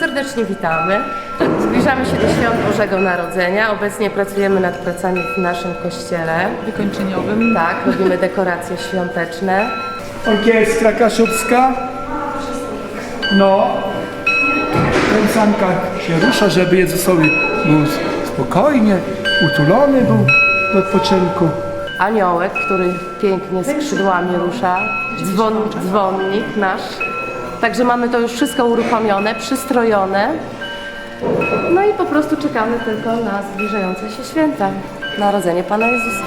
serdecznie witamy. Zbliżamy się do świąt Bożego Narodzenia. Obecnie pracujemy nad pracami w naszym kościele. wykończeniowym. Tak, robimy dekoracje świąteczne. Orkiestra Kaszubska. No. Kręcanka się rusza, żeby Jezusowi był spokojnie, utulony był do odpoczynku. Aniołek, który pięknie skrzydłami rusza. Dzwon, dzwonnik nasz. Także mamy to już wszystko uruchomione, przystrojone. No i po prostu czekamy tylko na zbliżające się święta. Narodzenie Pana Jezusa.